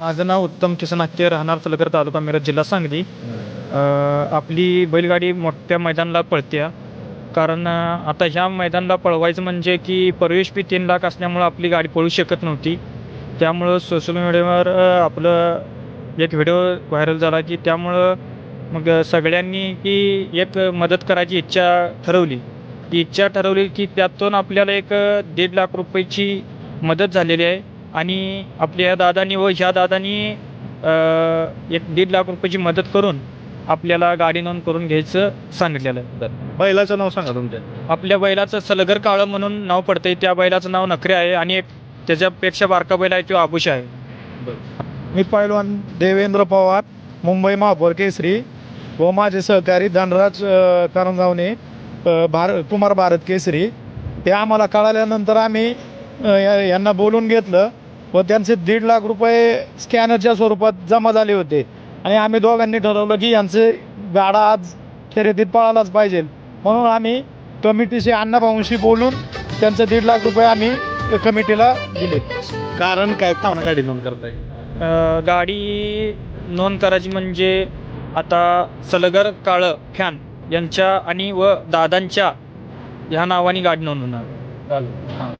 माझं नाव उत्तम किसन हत्ते राहणार सलगर तालुका मिरज जिल्हा सांगली. आपली बैलगाडी मोठ्या मैदानाला पळते कारण आता ह्या मैदानाला पळवायचं म्हणजे की प्रवेश फी तीन लाख असल्यामुळं आपली गाडी पळू शकत नव्हती. त्यामुळं सोशल मीडियावर आपलं एक व्हिडिओ व्हायरल झाला की त्यामुळं मग सगळ्यांनी की एक मदत करायची इच्छा ठरवली. ती इच्छा ठरवली की त्यातून आपल्याला एक दीड लाख रुपयाची मदत झालेली आहे. आणि आपल्या दादानी व ह्या दादानी एक दीड लाख रुपयाची मदत करून आपल्याला गाडी नोंद करून घ्यायचं सांगितलेलं आहे. बैलाचं नाव सांगा तुमच्या आपल्या बैलाचं सलगर काळं म्हणून नाव पडतंय. त्या बैलाचं नाव नखरे आहे आणि एक त्याच्यापेक्षा बारका बैल आहे तो आबुष आहे. मी पैलवान देवेंद्र पवार मुंबई महापौर केसरी व माझे सहकारी धनराज करंजावणे भार कुमार भारत केसरी. ते आम्हाला कळाल्यानंतर आम्ही यांना बोलून घेतलं. व त्यांचे दीड लाख रुपये स्कॅनरच्या स्वरूपात जमा झाले होते. आणि आम्ही दोघांनी ठरवलं की यांचे गाडा आज शर्यतीत पळालाच पाहिजे. म्हणून आम्ही कमिटीशी अण्णाभाऊंशी बोलून त्यांचे दीड लाख रुपये आम्ही कमिटीला दिले. कारण काय? थांबा गाडी नोंद करताय? गाडी नोंद करायची म्हणजे आता सलगर काळं फॅन यांच्या आणि व दादांच्या ह्या नावाने गाडी नोंद होणार